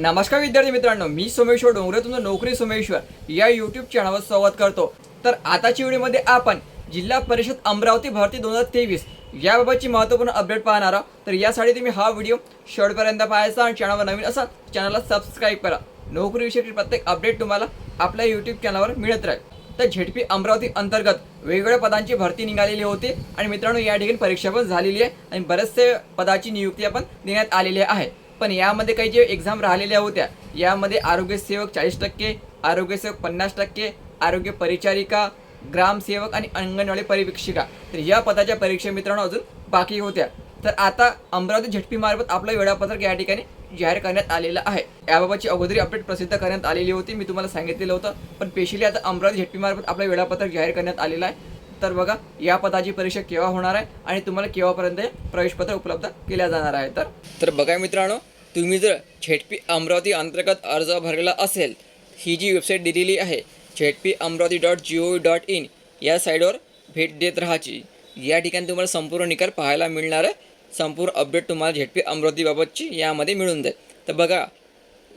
नमस्कार विद्यार्थी मित्रांनो मी सोमेश्वर डोंगरे तुमचं नोकरी सोमेश्वर या यूट्यूब चॅनलवर स्वागत करतो. तर आताच्या व्हिडिओमध्ये आपण जिल्हा परिषद अमरावती भरती दोन हजार तेवीस याबाबतची महत्त्वपूर्ण अपडेट पाहणार आहोत. तर यासाठी तुम्ही हा व्हिडिओ शेवटपर्यंत पाहायचा आणि चॅनलवर नवीन असाल चॅनलला सबस्क्राईब करा. नोकरीविषयी प्रत्येक अपडेट तुम्हाला आपल्या यूट्यूब चॅनलवर मिळत राहील. तर झेडपी अमरावती अंतर्गत वेगवेगळ्या पदांची भरती निघालेली होती आणि मित्रांनो या ठिकाणी परीक्षा पण झालेली आहे आणि बरेचसे पदाची नियुक्ती पण देण्यात आलेली आहे. पण यामध्ये काही जे एक्झाम राहिलेल्या होत्या यामध्ये आरोग्य सेवक चाळीस टक्के आरोग्य सेवक पन्नास टक्के आरोग्य परिचारिका ग्रामसेवक आणि अंगणवाडी परिवीक्षिका. तर या पदाच्या परीक्षा मित्रांनो अजून बाकी होत्या. तर आता अमरावती झटपी मार्फत आपलं वेळापत्रक या ठिकाणी जाहीर करण्यात आलेलं आहे. याबाबतची अगोदरी अपडेट प्रसिद्ध करण्यात आलेली होती मी तुम्हाला सांगितलेलं होतं. पण स्पेशली आता अमरावती झटपी मार्फत आपलं वेळापत्रक जाहीर करण्यात आलेलं आहे. तर बघा या पदाची परीक्षा केव्हा होणार आहे आणि तुम्हाला केव्हापर्यंत प्रवेशपत्र उपलब्ध केल्या जाणार आहे. तर तर बघा मित्रांनो तुम्ही जर झेडपी अमरावती अंतर्गत अर्ज भरलेला असेल ही जी वेबसाईट दिलेली आहे ZP Amravati dot G O dot in या साईडवर भेट देत राहायची. या ठिकाणी तुम्हाला संपूर्ण निकाल पाहायला मिळणार आहे. संपूर्ण अपडेट तुम्हाला झेडपी अमरावतीबाबतची यामध्ये मिळून जाईल. तर बघा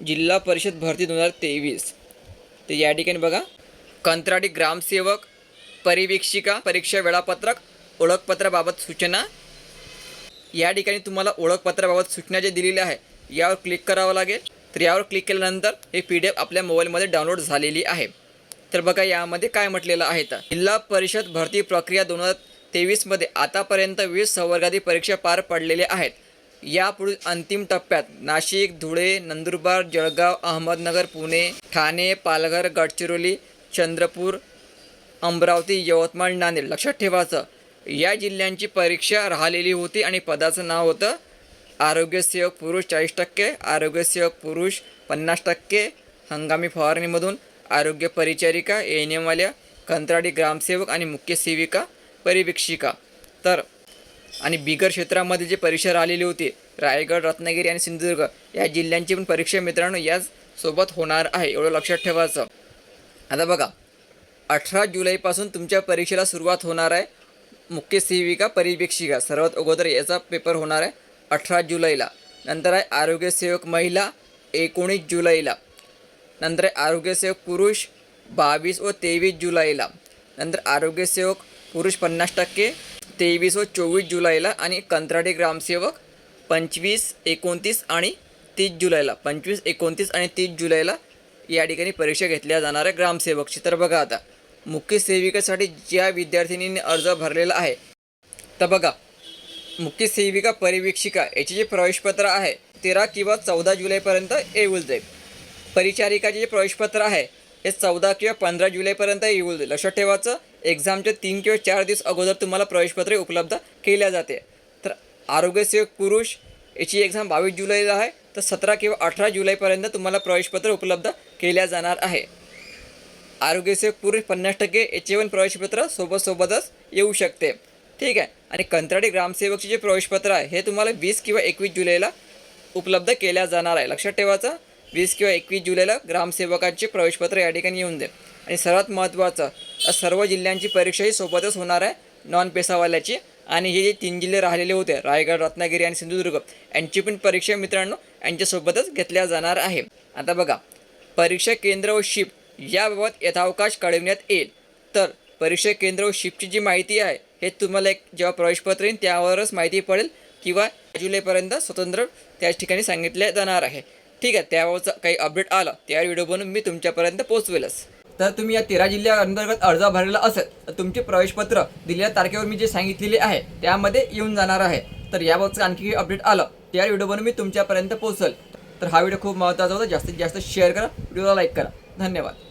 जिल्हा परिषद भरती दोन हजार तेवीस. तर या ठिकाणी बघा कंत्राटी ग्रामसेवक परिवीक्षिका परीक्षा वेळापत्रक ओळखपत्राबाबत सूचना. या ठिकाणी तुम्हाला ओळखपत्राबाबत सूचना जे दिलेल्या आहे यावर क्लिक करावं लागेल. तर यावर क्लिक केल्यानंतर हे पी डी एफ आपल्या मोबाईलमध्ये डाउनलोड झालेली आहे. तर बघा यामध्ये काय म्हटलेलं आहे तर जिल्हा परिषद भरती प्रक्रिया दोन हजार तेवीसमध्ये आतापर्यंत वीस संवर्गादी परीक्षा पार पडलेल्या आहेत. यापुढील अंतिम टप्प्यात नाशिक धुळे नंदुरबार जळगाव अहमदनगर पुणे ठाणे पालघर गडचिरोली चंद्रपूर अमरावती यवतमाळ नांदेड. लक्षात ठेवायचं या जिल्ह्यांची परीक्षा राहिलेली होती आणि पदाचं नाव होतं आरोग्यसेवक पुरुष चाळीस टक्के आरोग्यसेवक पुरुष पन्नास टक्के हंगामी फवारणीमधून आरोग्य परिचारिका एन एमवाल्या कंत्राटी ग्रामसेवक आणि मुख्य सेविका परिवीक्षिका. तर आणि बिगर क्षेत्रामध्ये जी परीक्षा राहिलेली होती रायगड रत्नागिरी आणि सिंधुदुर्ग या जिल्ह्यांची पण परीक्षा मित्रांनो याच सोबत होणार आहे एवढं लक्षात ठेवायचं. आता बघा अठरा जुलैपासून तुमच्या परीक्षेला सुरुवात होणार आहे. मुख्य सेविका परिवेक्षिका सर्वात अगोदर याचा पेपर होणार आहे अठरा जुलैला. नंतर आहे आरोग्यसेवक महिला एकोणीस जुलैला. नंतर आहे आरोग्यसेवक पुरुष बावीस व तेवीस जुलैला. नंतर आरोग्यसेवक पुरुष पन्नास टक्के तेवीस व चोवीस जुलैला आणि कंत्राटी ग्रामसेवक पंचवीस एकोणतीस आणि तीस जुलैला. पंचवीस एकोणतीस आणि तीस जुलैला या ठिकाणी परीक्षा घेतल्या जाणार आहे ग्रामसेवकची. तर बघा आता मुख्य सेविकेसाठी ज्या विद्यार्थिनींनी अर्ज भरलेला आहे तर बघा मुख्य सेविका परिवीक्षिका याचे जे प्रवेशपत्र आहे तेरा किंवा चौदा जुलैपर्यंत येऊन जाईल. परिचारिकाचे जे प्रवेशपत्र आहे हे चौदा किंवा पंधरा जुलैपर्यंत येऊन जाईल. लक्षात ठेवायचं एक्झामचे तीन किंवा चार दिवस अगोदर तुम्हाला प्रवेशपत्रे उपलब्ध केल्या जाते. तर आरोग्यसेवक पुरुष याची एक्झाम बावीस जुलैला आहे तर सतरा किंवा अठरा जुलैपर्यंत तुम्हाला प्रवेशपत्र उपलब्ध केल्या जाणार आहे. आरोग्यसेवक पुरुष पन्नास टक्के याचे पण प्रवेशपत्र सोबत सोबतच येऊ शकते. ठीक आहे. आणि कंत्राटी ग्रामसेवकचे जे प्रवेशपत्र आहे हे तुम्हाला वीस किंवा एकवीस जुलैला उपलब्ध केल्या जाणार आहे. लक्षात ठेवायचं वीस किंवा एकवीस जुलैला ग्रामसेवकांचे प्रवेशपत्र या ठिकाणी येऊन जाईल आणि सर्वात महत्त्वाचं सर्व जिल्ह्यांची परीक्षा ही सोबतच होणार आहे नॉन पेसावाल्याची. आणि हे जे तीन जिल्हे राहिलेले होते रायगड रत्नागिरी आणि सिंधुदुर्ग यांची पण परीक्षा मित्रांनो यांच्यासोबतच घेतल्या जाणार आहे. आता बघा परीक्षा केंद्र व शिफ्ट याबाबत यथावकाश कळविण्यात येईल. तर परीक्षा केंद्र व शिफ्टची जी माहिती आहे हे तुम्हाला एक जेव्हा प्रवेशपत्र येईल त्यावरच माहिती पडेल किंवा जुलैपर्यंत स्वतंत्र त्याच ठिकाणी सांगितले जाणार आहे. ठीक आहे त्याबाबतचं काही अपडेट आलं त्या व्हिडिओ बनवून मी तुमच्यापर्यंत पोहोचवेलच. तर तुम्ही या तेरा जिल्ह्या अंतर्गत अर्ज भरलेला असेल तर तुमचे प्रवेशपत्र दिलेल्या तारखेवर मी जे सांगितलेले आहे त्यामध्ये येऊन जाणार आहे. तर याबाबतचं आणखी काही अपडेट आलं त्या व्हिडिओ बनवून मी तुमच्यापर्यंत पोहोचल. तर हा व्हिडिओ खूप महत्त्वाचा होता जास्तीत जास्त शेअर करा व्हिडिओला लाईक करा. धन्यवाद.